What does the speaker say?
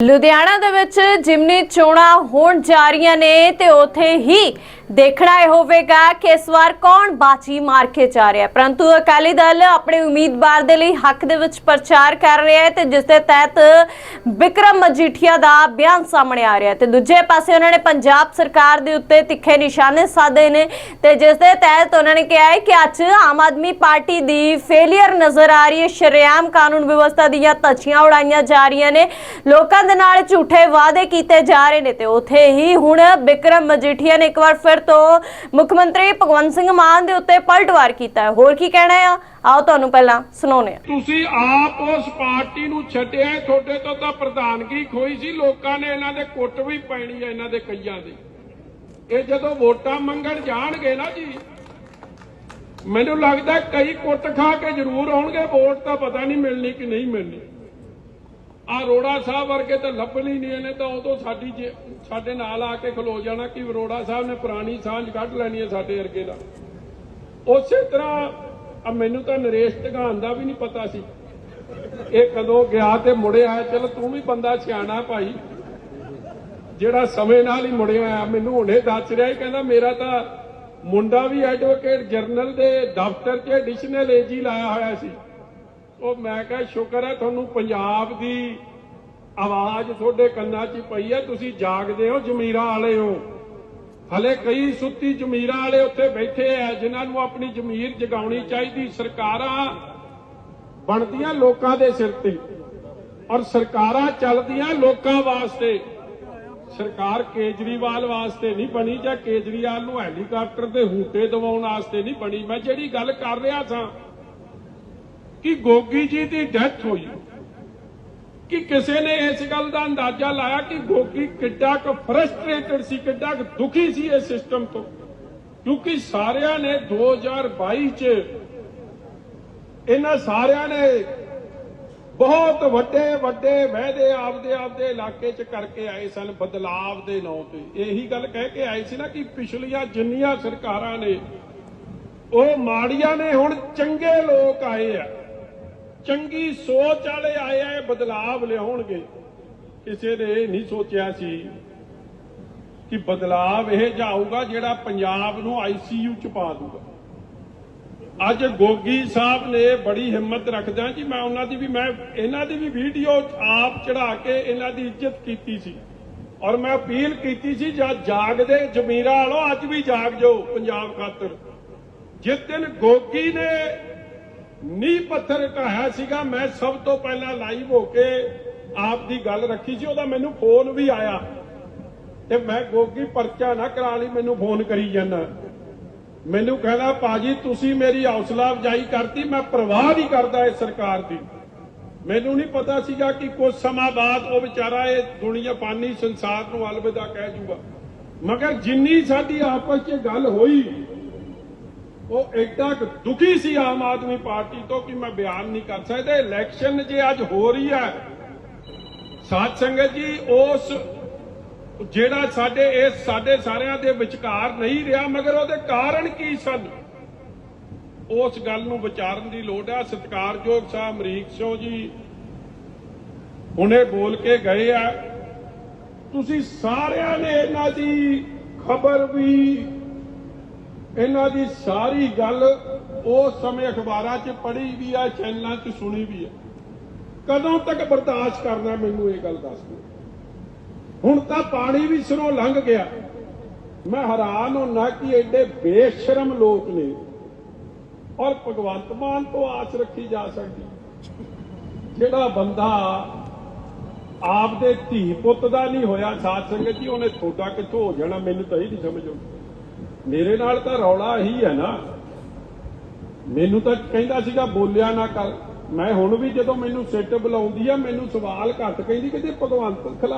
ਲੁਧਿਆਣਾ ਦੇ ਵਿੱਚ ਜਿਮਨੀ ਚੋਣਾਂ ਹੋਣ ਜਾ ਰਹੀਆਂ ਨੇ ਤੇ ਉਥੇ ਹੀ ਦੇਖਣਾ ਇਹ ਹੋਵੇਗਾ ਕਿ ਇਸ ਵਾਰ ਕੌਣ ਬਾਜੀ ਮਾਰ ਕੇ ਜਾ ਰਿਹਾ ਪਰੰਤੂ ਅਕਾਲੀ ਦਲ ਆਪਣੇ ਉਮੀਦਵਾਰ ਦੇ ਲਈ ਹੱਕ ਦੇ ਵਿੱਚ ਪ੍ਰਚਾਰ ਕਰ ਰਿਹਾ ਹੈ ਤੇ ਜਿਸ ਦੇ ਤਹਿਤ ਵਿਕਰਮ ਮਜੀਠੀਆ ਦਾ ਬਿਆਨ ਸਾਹਮਣੇ ਆ ਰਿਹਾ ਹੈ। ਤੇ ਦੂਜੇ ਪਾਸੇ ਉਹਨਾਂ ਨੇ ਪੰਜਾਬ ਸਰਕਾਰ ਦੇ ਉੱਤੇ ਤਿੱਖੇ ਨਿਸ਼ਾਨੇ ਸਾਧੇ ਨੇ ਤੇ ਜਿਸ ਦੇ ਤਹਿਤ ਉਹਨਾਂ ਨੇ ਕਿਹਾ ਹੈ ਕਿ ਅੱਜ ਆਮ ਆਦਮੀ ਪਾਰਟੀ ਦੀ ਫੇਲਿਅਰ ਨਜ਼ਰ ਆ ਰਹੀ ਹੈ। ਸ਼ਰੇਆਮ ਕਾਨੂੰਨ ਵਿਵਸਥਾ ਦੀਆਂ ਧੱਜੀਆਂ ਉਡਾਈਆਂ ਜਾ ਰਹੀਆਂ ਨੇ। ਲੋਕਾਂ ਦੇ ਨਾਲ ਝੂਠੇ ਵਾਅਦੇ ਕੀਤੇ ਜਾ ਰਹੇ ਨੇ ਤੇ ਉਥੇ ਹੀ ਹੁਣ ਵਿਕਰਮ ਮਜੀਠੀਆ ਨੇ ਇੱਕ ਵਾਰ ਫਿਰ ਤੋਂ ਮੁੱਖ ਮੰਤਰੀ ਭਗਵੰਤ ਸਿੰਘ ਮਾਨ ਦੇ ਉੱਤੇ ਪਲਟਵਾਰ ਕੀਤਾ ਹੈ। ਹੋਰ ਕੀ ਕਹਿਣਾ ਆ? ਆਓ ਤੁਹਾਨੂੰ ਪਹਿਲਾਂ ਸੁਣਾਉਂਦੇ ਹਾਂ। ਤੁਸੀਂ ਆਪ ਉਸ ਪਾਰਟੀ ਨੂੰ ਛੱਡਿਆ ਤੁਹਾਡੇ ਤੋਂ ਤਾਂ ਪ੍ਰਧਾਨਗੀ ਖੋਈ ਸੀ। ਲੋਕਾਂ ਨੇ ਇਹਨਾਂ ਦੇ ਕੁੱਟ ਵੀ ਪੈਣੀ ਹੈ ਇਹਨਾਂ ਦੇ ਕਈਆਂ ਦੀ। ਇਹ ਜਦੋਂ ਵੋਟਾਂ ਮੰਗਣ ਜਾਣਗੇ ਨਾ ਜੀ, ਮੈਨੂੰ ਲੱਗਦਾ ਕਈ ਕੁੱਟ ਖਾ ਕੇ ਜ਼ਰੂਰ ਆਉਣਗੇ। ਵੋਟ ਤਾਂ ਪਤਾ ਨਹੀਂ ਮਿਲਣੀ ਕਿ ਨਹੀਂ ਮਿਲਣੀ। ਆ ਰੋੜਾ ਸਾਹਿਬ ਵਰਗੇ ਤਾਂ ਲੱਭਣੀ ਨਹੀਂ ਇਹਨੇ, ਤਾਂ ਉਦੋਂ ਸਾਡੀ ਸਾਡੇ ਨਾਲ ਆ ਕੇ ਖਲੋ ਜਾਣਾ ਕਿ ਰੋੜਾ ਸਾਹਿਬ ਨੇ ਪੁਰਾਣੀ ਸਾਂਝ ਕੱਢ ਲੈਣੀ ਹੈ ਸਾਡੇ ਵਰਗੇ ਦਾ। ਉਸੇ ਤਰ੍ਹਾਂ, ਆ ਮੈਨੂੰ ਤਾਂ ਨਰੇਸ਼ ਢਗਾਨ ਦਾ ਵੀ ਨਹੀਂ ਪਤਾ ਸੀ। ਇਹ ਕਦੋਂ ਗਿਆ ਤੇ ਮੁੜਿਆ ਚਲ ਤੂੰ ਵੀ ਬੰਦਾ ਸਿਆਣਾ ਭਾਈ। ਜਿਹੜਾ ਸਮੇਂ ਨਾਲ ਹੀ ਮੁੜਿਆ ਆ ਮੈਨੂੰ ਹੁਣੇ ਦੱਸ ਰਿਹਾ ਕਹਿੰਦਾ ਮੇਰਾ ਤਾਂ ਮੁੰਡਾ ਵੀ ਐਡਵੋਕੇਟ ਜਰਨਲ ਦੇ ਦਫ਼ਤਰ 'ਚ ਐਡੀਸ਼ਨਲ ਏਜੀ ਲਾਇਆ ਹੋਇਆ ਸੀ। ਉਹ ਮੈਂ ਕਿਹਾ, ਸ਼ੁਕਰ ਹੈ ਤੁਹਾਨੂੰ ਪੰਜਾਬ ਦੀ ਆਵਾਜ਼ ਤੁਹਾਡੇ ਕੰਨਾਂ 'ਚ ਪਈ ਹੈ। ਤੁਸੀਂ ਜਾਗਦੇ ਹੋ, ਜ਼ਮੀਰਾਂ ਵਾਲੇ ਹੋ। ਹਲੇ ਕਈ ਸੁੱਤੀ ਜ਼ਮੀਰਾਂ ਵਾਲੇ ਉੱਥੇ ਬੈਠੇ ਆ, ਜਿਨ੍ਹਾਂ ਨੂੰ ਆਪਣੀ ਜ਼ਮੀਰ ਜਗਾਉਣੀ ਚਾਹੀਦੀ। ਸਰਕਾਰਾਂ ਬਣਦੀਆਂ ਲੋਕਾਂ ਦੇ ਸਿਰ ਤੇ ਔਰ ਸਰਕਾਰਾਂ ਚੱਲਦੀਆਂ ਲੋਕਾਂ ਵਾਸਤੇ। ਸਰਕਾਰ ਕੇਜਰੀਵਾਲ ਵਾਸਤੇ ਨਹੀਂ ਬਣੀ ਜਾਂ ਕੇਜਰੀਵਾਲ ਨੂੰ ਹੈਲੀਕਾਪਟਰ ਦੇ ਹੂਟੇ ਦਿਵਾਉਣ ਵਾਸਤੇ ਨਹੀਂ ਬਣੀ। ਮੈਂ ਜਿਹੜੀ ਗੱਲ ਕਰ ਰਿਹਾ ਸਾਂ ਕਿ ਗੋਗੀ ਜੀ ਦੀ ਡੈਥ ਹੋਈ। ਕਿ ਕਿਸੇ ਨੇ ਇਸ ਗੱਲ ਦਾ ਅੰਦਾਜ਼ਾ ਲਾਇਆ ਕਿ ਗੋਗੀ ਕਿੱਡਾ ਕੁ ਫਰਸਟ੍ਰੇਟਡ ਸੀ, ਕਿੱਡਾ ਕੁ ਦੁਖੀ ਸੀ ਇਸ ਸਿਸਟਮ ਤੋਂ। ਕਿਉਂਕਿ ਸਾਰਿਆਂ ਨੇ 2022 ਚ ਇਹਨਾਂ ਸਾਰਿਆਂ ਨੇ ਬਹੁਤ ਵੱਡੇ ਵੱਡੇ, ਵਾਅਦੇ ਆਪਦੇ ਆਪਦੇ ਇਲਾਕੇ ਚ ਕਰਕੇ ਆਏ ਸਨ, ਬਦਲਾਵ ਦੇ ਨਾਂ ਤੇ। ਇਹੀ ਗੱਲ ਕਹਿ ਕੇ ਆਏ ਸੀ ਨਾ ਕਿ ਪਿਛਲੀਆਂ ਜਿੰਨੀਆਂ ਸਰਕਾਰਾਂ ਨੇ, ਉਹ ਮਾੜੀਆਂ ਨੇ, ਹੁਣ ਚੰਗੇ ਲੋਕ ਆਏ ਆ। ਚੰਗੀ ਸੋਚ ਵਾਲੇ ਆਏ ਆ ਬਦਲਾਵ ਲਿਆਉਣਗੇ। ਕਿਸੇ ਨੇ ਇਹ ਨਹੀਂ ਸੋਚਿਆ ਸੀ ਕਿ ਬਦਲਾਵ ਇਹ ਜਾਊਗਾ ਜਿਹੜਾ ਪੰਜਾਬ ਨੂੰ ਆਈਸੀਯੂ ਚ ਪਾ ਦੂਗਾ। ਅੱਜ ਗੋਗੀ ਸਾਹਿਬ ਨੇ ਬੜੀ ਹਿੰਮਤ ਰੱਖਦਿਆਂ ਕਿ ਮੈਂ ਉਹਨਾਂ ਦੀ ਵੀ, ਮੈਂ ਇਹਨਾਂ ਦੀ ਵੀ ਵੀਡੀਓ ਆਪ ਚੜਾ ਕੇ ਇਹਨਾਂ ਦੀ ਇੱਜ਼ਤ ਕੀਤੀ ਸੀ। ਔਰ ਮੈਂ ਅਪੀਲ ਕੀਤੀ ਸੀ ਜਦ ਜਾਗਦੇ ਜ਼ਮੀਰਾਂ ਵਾਲੋ, ਅੱਜ ਵੀ ਜਾਗ ਜਾਓ ਪੰਜਾਬ ਖਾਤਰ। ਜਿਸ ਦਿਨ ਗੋਗੀ ਨੇ ਨੀਂਹ ਪੱਥਰ ਢਾਇਆ ਸੀਗਾ, ਮੈਂ ਸਭ ਤੋਂ ਪਹਿਲਾਂ ਲਾਈਵ ਹੋ ਕੇ ਆਪ ਦੀ ਗੱਲ ਰੱਖੀ ਸੀ, ਉਹਦਾ ਮੈਨੂੰ ਫੋਨ ਵੀ ਆਇਆ। ਤੇ ਮੈਂ ਗੋਗੀ, ਪਰਚਾ ਨਾ ਕਰਾ ਲਈ, ਮੈਨੂੰ ਫੋਨ ਕਰੀ ਜਾਂਦਾ ਮੈਨੂੰ ਕਹਿੰਦਾ ਪਾਜੀ ਤੁਸੀਂ ਮੇਰੀ ਹੌਸਲਾ ਅਫਜਾਈ ਕਰਤੀ, ਮੈਂ ਪਰਵਾਹ ਨਹੀਂ ਕਰਦਾ ਇਸ ਸਰਕਾਰ ਦੀ। ਮੈਨੂੰ ਨਹੀਂ ਪਤਾ ਸੀਗਾ ਕਿ ਕੁਝ ਸਮਾਂ ਬਾਅਦ ਉਹ ਵਿਚਾਰਾ ਇਹ ਦੁਨੀਆ ਪਾਨੀ ਸੰਸਾਰ ਨੂੰ ਅਲਵਿਦਾ ਕਹਿ ਜੂਗਾ। ਮਗਰ ਜਿੰਨੀ ਸਾਡੀ ਆਪਸ 'ਚ ਗੱਲ ਹੋਈ ਉਹ ਐਡਾ ਦੁਖੀ ਸੀ ਆਮ ਆਦਮੀ ਪਾਰਟੀ ਤੋਂ ਕਿ ਮੈਂ ਬਿਆਨ ਨਹੀਂ ਕਰ ਸਕਦਾ। ਇਲੈਕਸ਼ਨ ਜੇ ਅੱਜ ਹੋ ਰਹੀ ਹੈ, ਸਾਧ ਸੰਗਤ ਜੀ, ਉਸ ਜਿਹੜਾ ਸਾਡੇ, ਇਸ ਸਾਡੇ ਸਾਰਿਆਂ ਦੇ ਵਿਚਕਾਰ ਨਹੀਂ ਰਿਹਾ, ਮਗਰ ਉਹਦੇ ਕਾਰਨ ਕੀ ਸਨ? ਉਸ ਗੱਲ ਨੂੰ ਵਿਚਾਰਨ ਦੀ ਲੋੜ ਹੈ। ਸਤਿਕਾਰਯੋਗ ਸਾਹਿਬ ਅਮਰੀਕ ਸਿੰਘ ਜੀ, ਹੁਣੇ ਬੋਲ ਕੇ ਗਏ ਆ। ਤੁਸੀਂ ਸਾਰਿਆਂ ਨੇ ਇਹਨਾਂ ਦੀ ਖਬਰ ਵੀ ਇਹਨਾਂ ਦੀ ਸਾਰੀ ਗੱਲ ਉਸ ਸਮੇਂ ਅਖਬਾਰਾਂ 'ਚ ਪੜ੍ਹੀ ਵੀ ਆ, ਚੈਨਲਾਂ 'ਚ ਸੁਣੀ ਵੀ ਆ। ਕਦੋਂ ਤੱਕ ਬਰਦਾਸ਼ਤ ਕਰਨਾ ਮੈਨੂੰ ਇਹ ਗੱਲ ਦੱਸ ਦਿਓ। ਹੁਣ ਤਾਂ ਪਾਣੀ ਵੀ ਸਿਰੋਂ ਲੰਘ ਗਿਆ। ਮੈਂ ਹੈਰਾਨ ਹੁੰਨਾ ਕਿ ਐਡੇ ਬੇਸ਼ਰਮ ਲੋਕ ਨੇ ਔਰ ਭਗਵੰਤ ਮਾਨ ਤੋਂ ਆਸ ਰੱਖੀ ਜਾ ਸਕਦੀ। ਜਿਹੜਾ ਬੰਦਾ ਆਪ ਦੇ ਧੀ ਪੁੱਤ ਦਾ ਨਹੀਂ ਹੋਇਆ ਸਾਧ ਸੰਗਤ ਜੀ, ਉਹਨੇ ਤੁਹਾਡਾ ਕਿੱਥੋਂ ਹੋ ਜਾਣਾ? ਮੈਨੂੰ ਤਾਂ ਇਹ ਨਹੀਂ ਸਮਝ ਆਉਂਦੀ। ਮੇਰੇ ਨਾਲ ਤਾਂ ਰੌਲਾ ਇਹੀ ਹੈ ਨਾ। ਮੈਨੂੰ ਤਾਂ ਕਹਿੰਦਾ ਸੀਗਾ, ਬੋਲਿਆ ਨਾ ਕਰ। ਮੈਂ ਹੁਣ ਵੀ ਜਦੋਂ ਮੈਨੂੰ ਸਿੱਟ ਬੁਲਾਉਂਦੀ ਆ, ਮੈਨੂੰ ਸਵਾਲ ਘੱਟ ਕਹਿੰਦੀ ਕਿ ਭਗਵੰਤ ਖਿਲਾਫ